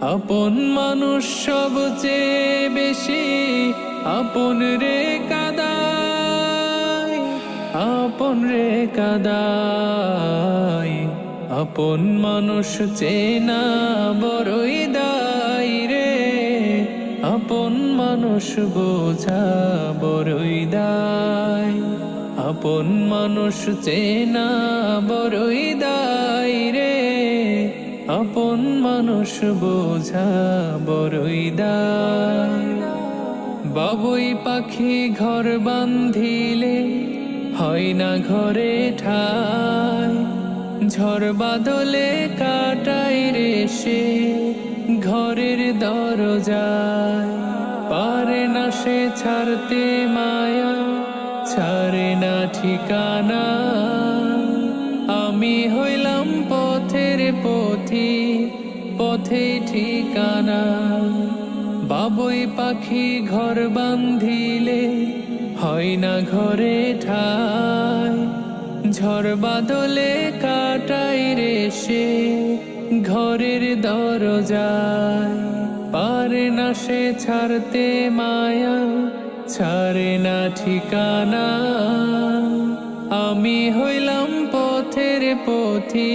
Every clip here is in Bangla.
আপন মানুষ সবচেয়ে বেশি, আপন রে কাদায়, আপন রে কাদায়। আপন মানুষ চেনা বড়ই দাই রে, আপন মানুষ বোঝা বড়ই দায়। আপন মানুষ চেনা বড়ই দাই রে আপন মানুষ বোঝা বড়ই বাবুই পাখি ঘর বান্ধিলে হয় না ঘরে ঠাই। ঝড় বাদলে কাটাই রে সে ঘরের দরজায়। পারে না সে ছাড়তে মায়া, ছাড়ে না ঠিকানা। পথি, পথে ঠিকানা। বাবুই পাখি ঘর বান্ধিলে হয় না ঘরে ঠাই। ঝড় বাদলে কাটাই রে সে ঘরের দরজায়। পারে না সে ছাড়তে মায়া, ছাড়ে না ঠিকানা। আমি হইলাম পথের পথি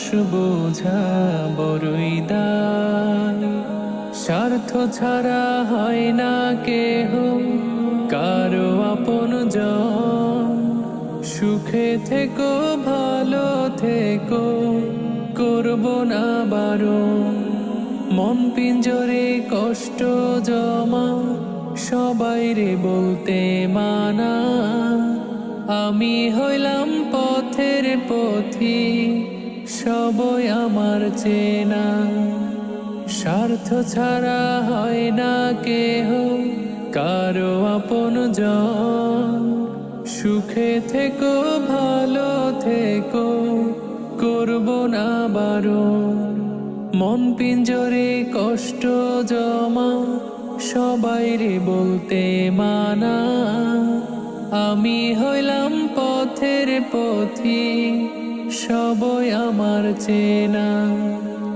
মানুষ বোঝা বড়ই স্বার্থ ছাড়া হয় না কেহ, কারও আপন সুখে থেকো, ভালো থেকো, করব না বারণ। মন পিঞ্জরে কষ্ট জমা, সবাই রে বলতে মানা। আমি হইলাম পথের পথি সবই আমার চেনা। স্বার্থ ছাড়া হয় না কেহ, কারও আপন সুখে থেকো, ভালো থেকো, করব না বারণ। মন পিঞ্জরে কষ্ট জমা সবাই রে বলতে মানা। আমি হইলাম পথের পথি সবই আমার চেনা।